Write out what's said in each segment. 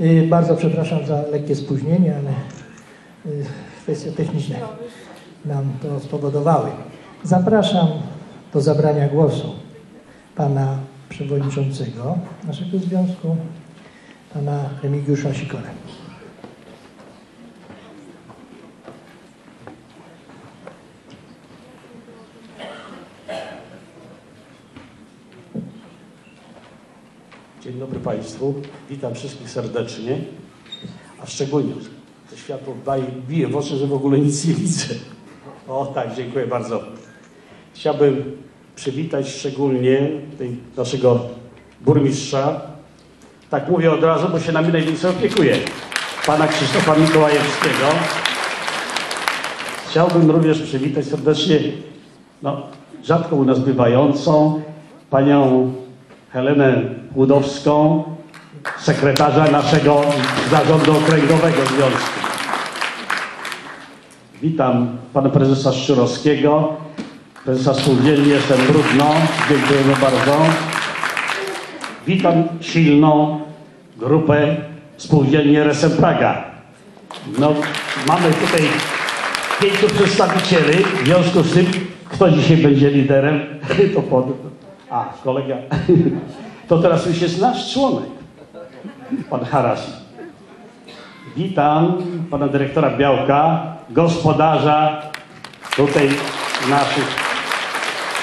Y, Bardzo przepraszam za lekkie spóźnienie, ale y, kwestie techniczne nam to spowodowały. Zapraszam do zabrania głosu pana przewodniczącego naszego związku, pana Remigiusza Sikorę. Dzień dobry Państwu. Witam wszystkich serdecznie. A szczególnie to światło daje, bije w oczy, że w ogóle nic nie widzę. O tak, dziękuję bardzo. Chciałbym przywitać szczególnie tej, naszego burmistrza. Tak mówię od razu, bo się nami najwięcej opiekuje. Pana Krzysztofa Mikołajewskiego. Chciałbym również przywitać serdecznie no, rzadko u nas bywającą panią Helenę Łudowską, sekretarza naszego zarządu okręgowego związku. Witam pana prezesa Szczurowskiego, prezesa spółdzielni Jestem Brudno. Dziękujemy bardzo. Witam silną grupę spółdzielni RSM Praga. No, mamy tutaj pięciu przedstawicieli, w związku z tym, kto dzisiaj będzie liderem, to pod... A, kolega. To teraz już jest nasz członek, pan Harasi. Witam pana dyrektora Białka, gospodarza tutaj naszych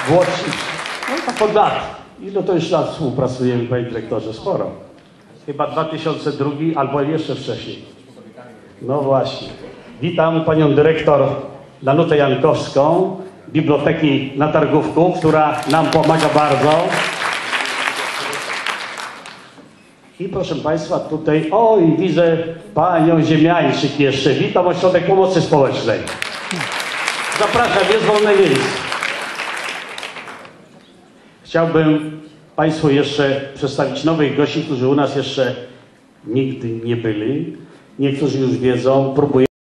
Włodzich. No tak od lat. Ile to już lat współpracujemy, panie dyrektorze? Sporo. Chyba 2002 albo jeszcze wcześniej. No właśnie. Witam panią dyrektor Danutę Jankowską, Biblioteki na Targówku, która nam pomaga bardzo. I proszę Państwa, tutaj, oj, widzę panią Ziemiańczyk jeszcze. Witam Ośrodek Pomocy Społecznej. Zapraszam, jest wolne miejsce. Chciałbym Państwu jeszcze przedstawić nowych gości, którzy u nas jeszcze nigdy nie byli. Niektórzy już wiedzą, próbuję